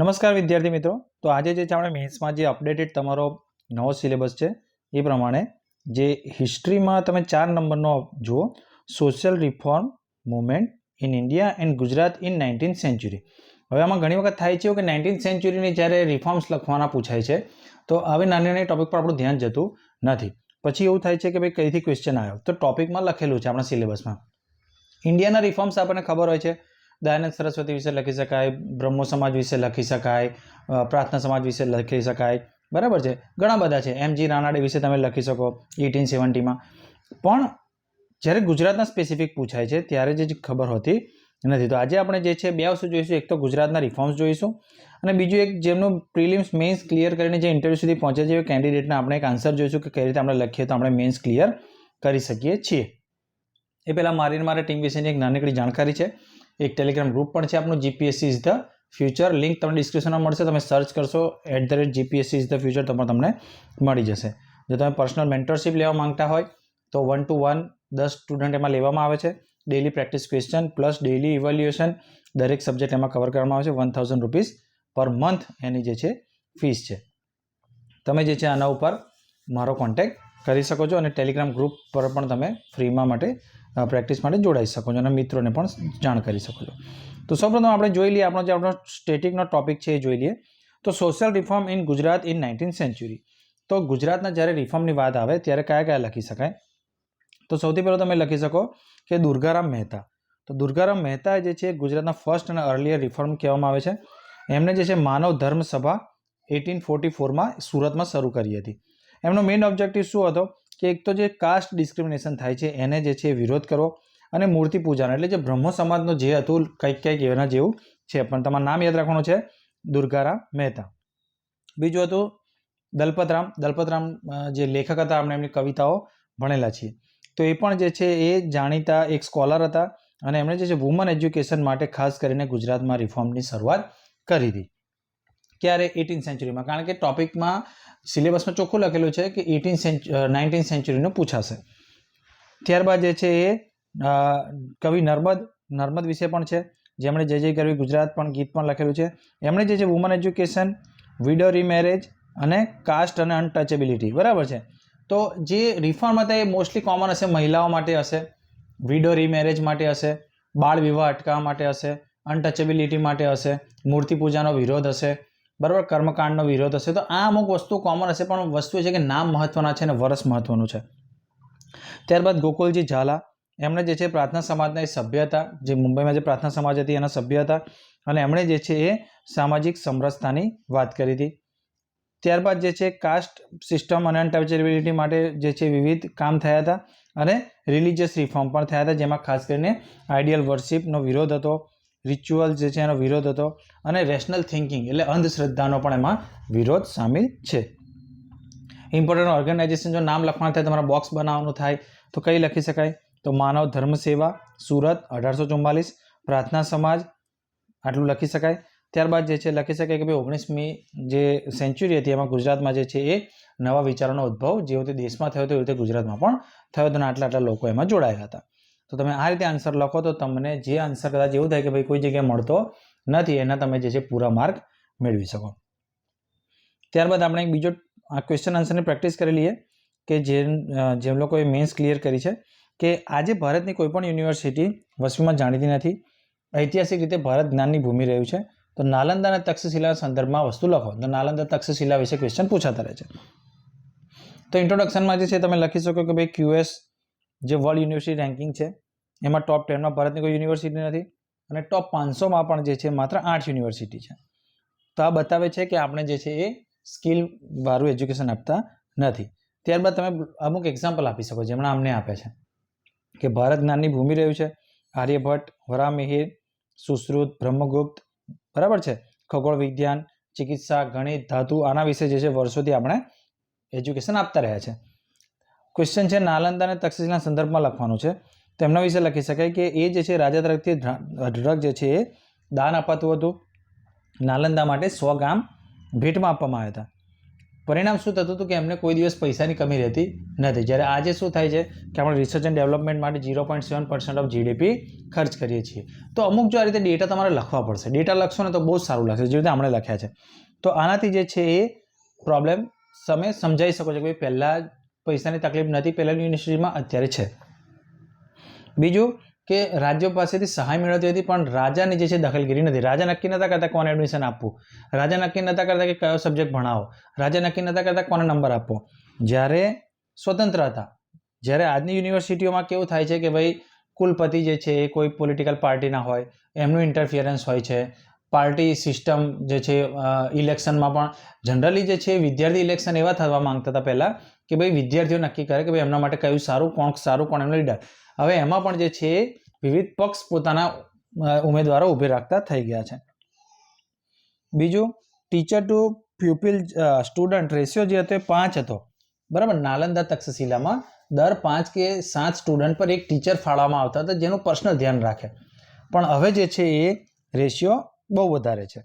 નમસ્કાર વિદ્યાર્થી મિત્રો. તો આજે જે આપણે મેથ્સમાં જે અપડેટેડ તમારો નવો સિલેબસ છે, એ પ્રમાણે જે હિસ્ટ્રીમાં તમે ચાર નંબરનો જુઓ social reform movement in India and Gujarat in nineteen century હવે આમાં ઘણી વખત થાય છે કે નાઇન્ટીન સેન્ચુરીની જ્યારે રિફોર્મ્સ લખવાના પૂછાય છે, તો આવી નાની નાની ટોપિક પર આપણું ધ્યાન જતું નથી. પછી એવું થાય છે કે ભાઈ, કઈથી ક્વેશ્ચન આવ્યો? તો ટોપિકમાં લખેલું છે આપણા સિલેબસમાં. ઇન્ડિયાના રિફોર્મ્સ આપણને ખબર હોય છે દયાનંદ સરસ્વતી વિશે લખી શકાય, બ્રહ્મો સમાજ વિશે લખી શકાય પ્રાર્થના સમાજ વિશે લખી શકાય. બરાબર છે? ઘણા બધા છે. એમ જી રાનાડે વિશે તમે લખી શકો એટીન સેવન્ટીમાં પણ જ્યારે ગુજરાતના સ્પેસિફિક પૂછાય છે, ત્યારે જે ખબર હોતી નથી. તો આજે આપણે જે છે, બે વસ્તુ જોઈશું. એક તો ગુજરાતના રિફોર્મ્સ જોઈશું અને બીજું એક જેમનું પ્રિલિમ્સ મેન્સ ક્લિયર કરીને જે ઇન્ટરવ્યૂ સુધી પહોંચે છે, એ કેન્ડિડેટને આપણે એક આન્સર જોઈશું કે કઈ રીતે આપણે લખીએ તો આપણે મેન્સ ક્લિયર કરી શકીએ છીએ. એ પહેલાં મારી મારા ટીમ વિશેની એક નાનકડી જાણકારી છે. એક ટેલિગ્રામ ગ્રુપ પણ છે આપણું GPSC is the future link તમને ડિસ્ક્રિપ્શનમાં મળશે. તમે સર્ચ કરશો at the rate GPSC is the future તમે તમને મળી જશે. જો તમે પર્સનલ મેન્ટરશિપ લેવા માંગતા હોય, તો વન ટુ વન દસ સ્ટુડન્ટ એમાં લેવામાં આવે છે. Daily practice question plus daily evaluation દરેક સબ્જેક્ટ એમાં કવર કરવામાં આવે છે. One thousand rupees per month એની જે છે ફીસ છે. તમે જે છે આના ઉપર મારો કોન્ટેક્ટ કરી શકો છો અને ટેલિગ્રામ ગ્રુપ પર પણ તમે ફ્રીમાં માટે પ્રેક્ટિસ માટે જોડાઈ શકો છો અને મિત્રોને પણ જાણ કરી શકો છો. તો સૌપ્રથમ આપણે જોઈ લઈએ, આપણો જે આપણો સ્ટેટિકનો ટોપિક છે એ જોઈ લઈએ. તો social reform in Gujarat in nineteen century તો ગુજરાતના જ્યારે રિફોર્મની વાત આવે ત્યારે કયા કયા લખી શકાય? તો સૌથી પહેલાં તમે લખી શકો કે દુર્ગારામ મહેતા. તો દુર્ગારામ મહેતા જે છે ગુજરાતના ફર્સ્ટ અને અર્લિયર રિફોર્મ કહેવામાં આવે છે. એમણે જે છે માનવ ધર્મ સભા એટીન ફોર્ટી ફોરમાં સુરતમાં શરૂ કરી હતી. એમનો મેઇન ઓબ્જેક્ટિવ શું હતો? કે એક તો જે કાસ્ટ ડિસ્ક્રિમિનેશન થાય છે, એને જે છે વિરોધ કરવો અને મૂર્તિ પૂજાનો, એટલે જે બ્રહ્મ સમાજનો જે હતું, કંઈક કંઈક એના જેવું છે. પણ તમારું નામ યાદ રાખવાનું છે, દુર્ગારામ મહેતા. બીજું હતું દલપતરામ. દલપતરામ જે લેખક હતા, આપણે એમની કવિતાઓ ભણેલા છીએ. તો એ પણ જે છે એ જાણીતા એક સ્કોલર હતા અને એમણે જે છે વુમન એજ્યુકેશન માટે ખાસ કરીને ગુજરાતમાં રિફોર્મની શરૂઆત કરી હતી. ક્યારે એટીન સેન્ચુરીમાં કારણ કે ટોપિકમાં સિલેબસમાં ચોખ્ખું લખેલું છે કે એટીન સેન્ચુ નાઇન્ટીન સેન્ચુરીનું પૂછાશે. ત્યારબાદ જે છે એ કવિ નર્મદ નર્મદ વિશે પણ છે. જેમણે જય જય કરવી, ગુજરાત પણ ગીત પણ લખેલું છે. એમણે જે છે વુમન એજ્યુકેશન વિડો રીમેરેજ અને કાસ્ટ અને અનટચેબિલિટી બરાબર છે? તો જે રિફોર્મ હતા એ મોસ્ટલી કોમન હશે, મહિલાઓ માટે હશે વિડો રીમેરેજ માટે હશે, બાળ વિવાહ અટકાવવા માટે હશે અનટચેબિલિટી માટે હશે, મૂર્તિ પૂજાનો વિરોધ હશે બરાબર? કર્મકાંડનો વિરોધ હશે. તો આ અમુક વસ્તુ કોમન હશે, પણ વસ્તુ છે કે નામ મહત્વના છે અને વર્ષ મહત્વનું છે. ત્યારબાદ ગોકુલજી ઝાલા. એમણે જે છે પ્રાર્થના સમાજના એ સભ્ય હતા. જે મુંબઈમાં જે પ્રાર્થના સમાજ હતી, એના સભ્ય હતા. અને એમણે જે છે એ સામાજિક સમરસતાની વાત કરી હતી. ત્યારબાદ જે છે કાસ્ટ સિસ્ટમ અને અનટચેબિલિટી માટે જે છે વિવિધ કામ થયા હતા. અને રિલિજિયસ રિફોર્મ પણ થયા હતા, જેમાં ખાસ કરીને આઈડિયલ વર્શિપનો વિરોધ હતો. રિચ્યુઅલ જે છે એનો વિરોધ હતો અને રેશનલ થિંકિંગ એટલે અંધશ્રદ્ધાનો પણ એમાં વિરોધ સામેલ છે. ઇમ્પોર્ટન્ટ ઓર્ગેનાઇઝેશન જો નામ લખવાનું થાય, તમારા બોક્સ બનાવવાનું થાય, તો કઈ લખી શકાય? તો માનવ ધર્મ સેવા, સુરત, અઢારસો ચુમ્માલીસ પ્રાર્થના સમાજ, આટલું લખી શકાય. ત્યારબાદ જે છે, લખી શકાય કે ભાઈ ઓગણીસમી જે સેન્ચુરી હતી, એમાં ગુજરાતમાં જે છે એ નવા વિચારોનો ઉદ્ભવ, જે રીતે દેશમાં થયો હતો એ રીતે ગુજરાતમાં પણ થયો હતો અને આટલા આટલા લોકો એમાં જોડાયા હતા. તો તમે આ રીતે આન્સર લખો તો તમને જે આન્સર કદાચ એવું થાય કે ભાઈ કોઈ જગ્યાએ મળતો નથી, એના તમે જે છે પૂરા માર્ક મેળવી શકો. ત્યારબાદ આપણે એક બીજો આ ક્વેશ્ચન આન્સરની પ્રેક્ટિસ કરી લઈએ કે જે જેમ લોકોએ મેન્સ ક્લિયર કરી છે કે આજે ભારતની કોઈપણ યુનિવર્સિટી વસ્તીમાં જાણીતી નથી, ઐતિહાસિક રીતે ભારત જ્ઞાનની ભૂમિ રહ્યું છે, તો નાલંદા અને તક્ષશિલાના સંદર્ભમાં વસ્તુ લખો. તો નાલંદા તક્ષશિલા વિશે ક્વેશ્ચન પૂછાતા રહે છે. તો ઇન્ટ્રોડક્શનમાં જે છે તમે લખી શકો કે ભાઈ ક્યુએસ જે વર્લ્ડ યુનિવર્સિટી રેન્કિંગ છે, એમાં ટોપ ટેનમાં ભારતની કોઈ યુનિવર્સિટી નથી અને ટોપ પાંચસોમાં પણ જે છે માત્ર આઠ યુનિવર્સિટી છે. તો આ બતાવે છે કે આપણે જે છે એ સ્કિલ વાળું એજ્યુકેશન આપતા નથી. ત્યારબાદ તમે અમુક એક્ઝામ્પલ આપી શકો જેમણે અમને આપે છે. કે ભારત જ્ઞાનની ભૂમિ રહ્યું છે. આર્યભટ્ટ વરામિહિર સુશ્રુત, બ્રહ્મગુપ્ત, બરાબર છે? ખગોળ વિજ્ઞાન, ચિકિત્સા, ગણિત, ધાતુ, આના વિશે જે છે વર્ષોથી આપણે એજ્યુકેશન આપતા રહ્યા છે. ક્વેશ્ચન છે, નાલંદા અને તક્ષશિલાના સંદર્ભમાં લખવાનું છે. તો એમના વિશે લખી શકાય કે એ જે છે, રાજા તરફથી ડ્રગ જે છે, એ દાન અપાતું હતું. નાલંદા માટે સો ગામ ભેટમાં આપવામાં આવ્યા હતા. પરિણામ શું થતું હતું કે એમને કોઈ દિવસ પૈસાની કમી રહેતી નથી. જ્યારે આજે શું થાય છે કે આપણે રિસર્ચ એન્ડ ડેવલપમેન્ટ માટે zero point seven percent of GDP ખર્ચ કરીએ છીએ. તો અમુક જો આ રીતે ડેટા તમારે લખવા પડશે. ડેટા લખશો ને તો બહુ સારું લાગશે, જે રીતે આપણે લખ્યા છે. તો આનાથી જે છે એ પ્રોબ્લેમ તમે સમજાવી શકો છો કે ભાઈ પહેલાં પૈસાની તકલીફ નથી પહેલાંની યુનિવર્સિટીમાં અત્યારે છે. બીજું કે રાજ્યો પાસેથી સહાય મેળવતી હતી, પણ રાજાની જે છે દખલગીરી નથી. રાજા નક્કી નહોતા કરતા કોને એડમિશન આપવું. રાજા નક્કી નહોતા કરતા કે કયો સબ્જેક્ટ ભણાવો. રાજા નક્કી નતા કરતા કોને નંબર આપવો. જ્યારે સ્વતંત્ર હતા, જ્યારે આજની યુનિવર્સિટીઓમાં કેવું થાય છે કે ભાઈ, કુલપતિ જે છે, એ કોઈ પોલિટિકલ પાર્ટીના હોય, એમનું ઇન્ટરફિયરન્સ હોય છે. પાર્ટી સિસ્ટમ જે છે ઇલેક્શનમાં પણ જનરલી જે છે, વિદ્યાર્થી ઇલેક્શન એવા થવા માંગતા હતા પહેલાં કે ભાઈ વિદ્યાર્થીઓ નક્કી કરે કે ભાઈ એમના માટે કયું સારું, કોણ સારું, કોણ એમનો લીડર હવે એમાં પણ જે છે, વિવિધ પક્ષ પોતાના ઉમેદવારો ઊભી રાખતા થઈ ગયા છે. બીજું teacher to pupil student ratio જે હતો એ પાંચ હતો. બરાબર? નાલંદા તક્ષશિલામાં દર પાંચ કે સાત સ્ટુડન્ટ પર એક ટીચર ફાળવામાં આવતા હતા જેનું પર્સનલ ધ્યાન રાખે. પણ હવે જે છે એ રેશિયો બહુ વધારે છે.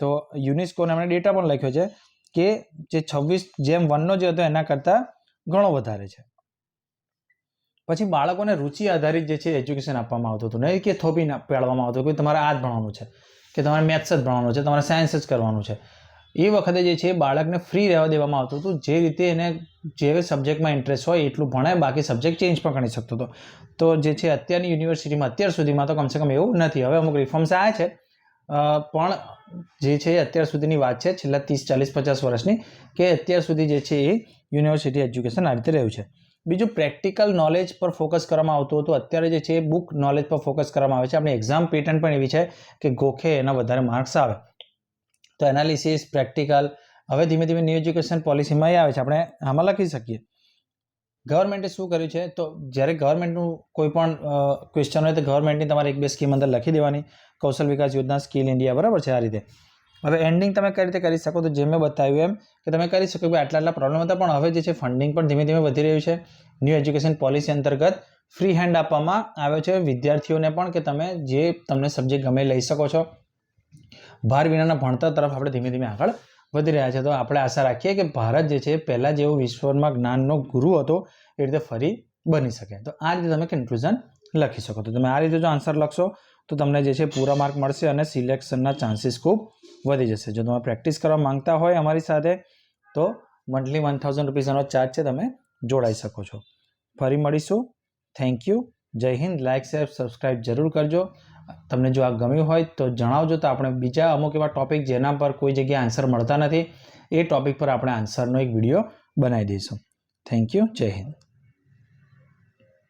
તો યુનેસ્કોને એમણે ડેટા પણ લખ્યો છે. કે જે છવ્વીસ જેમ વનનો જે હતો એના કરતાં ઘણો વધારે છે. પછી બાળકોને રુચિ આધારિત જે છે એજ્યુકેશન આપવામાં આવતું હતું. નહીં કે થોપી પાડવામાં આવતું કે તમારે આ જ ભણવાનું છે, કે તમારે મેથ્સ જ ભણવાનું છે, તમારે સાયન્સ જ કરવાનું છે. એ વખતે જે છે બાળકને ફ્રી રહેવા દેવામાં આવતું હતું. જે રીતે એને જે સબ્જેક્ટમાં ઇન્ટરેસ્ટ હોય એટલું ભણે બાકી સબ્જેક્ટ ચેન્જ પણ કરી શકતો હતો. તો જે છે અત્યારની યુનિવર્સિટીમાં અત્યાર સુધીમાં તો કમસે કમ એવું નથી. હવે અમુક રિફોર્મ્સ આવ્યા છે. પણ જે છે અત્યાર સુધીની વાત છે, છેલ્લા ત્રીસ, ચાલીસ, પચાસ વર્ષની, કે અત્યાર સુધી જે છે એ યુનિવર્સિટી એજ્યુકેશન આ રીતે રહ્યું છે. બીજું, પ્રેક્ટિકલ નોલેજ પર ફોકસ કરવામાં આવતું હતું. અત્યારે જે છે બુક નોલેજ પર ફોકસ કરવામાં આવે છે. આપણી એક્ઝામ પેટર્ન પણ એવી છે કે ગોખે, એના વધારે માર્ક્સ આવે. તો એનાલિસિસ, પ્રેક્ટિકલ, હવે ધીમે ધીમે ન્યૂ એજ્યુકેશન પોલિસીમાં એ આવે છે. આપણે આમાં લખી શકીએ. ગવર્મેન્ટે શું કર્યું છે? તો જ્યારે ગવર્મેન્ટનું કોઈ પણ ક્વેશ્ચન હોય તો ગવર્મેન્ટની તમારે એક બે સ્કીમ અંદર લખી દેવાની. કૌશલ વિકાસ યોજના, સ્કિલ ઇન્ડિયા, બરાબર છે આ રીતે. હવે એન્ડિંગ તમે કઈ રીતે કરી શકો? તો જેમ મેં બતાવ્યું એમ કે તમે કરી શકો કે આટલા આટલા પ્રોબ્લેમ હતા, પણ હવે જે છે ફંડિંગ પણ ધીમે ધીમે વધી રહ્યું છે. ન્યૂ એજ્યુકેશન પોલિસી અંતર્ગત ફ્રી હેન્ડ આપવામાં આવ્યો છે. વિદ્યાર્થીઓને પણ કે તમે જે તમને સબ્જેક્ટ ગમે લઈ શકો છો. ભાર વિનાના ભણતર તરફ આપણે ધીમે ધીમે આગળ વધી રહ્યા છે. તો આપણે આશા રાખીએ કે ભારત જે છે, પહેલાં જેવો વિશ્વમાં જ્ઞાનનો ગુરુ હતો, એ રીતે ફરી બની શકે. તો આ રીતે તમે કન્ક્લુઝન લખી શકો. તો તમે આ રીતે જો આન્સર લખશો, તો તમને જે છે, પૂરા માર્ક મળશે અને સિલેક્શનના ચાન્સીસ ખૂબ વધી જશે. જો તમે પ્રેક્ટિસ કરવા માંગતા હોય અમારી સાથે, તો મંથલી વન થાઉઝન્ડ રૂપીઝનો ચાર્જ છે, તમે જોડાઈ શકો છો. ફરી મળીશું. થેન્ક યુ જય હિન્દ. લાઇક શેર સબસ્ક્રાઈબ જરૂર કરજો. તમને જો આ ગમ્યું હોય તો જણાવજો તો આપણે બીજા અમુક એવા ટોપિક જેના પર કોઈ જગ્યાએ આન્સર મળતા નથી, એ ટોપિક પર આપણે આન્સરનો એક વીડિયો બનાવી દઈશું. થેન્ક યુ જય હિન્દ.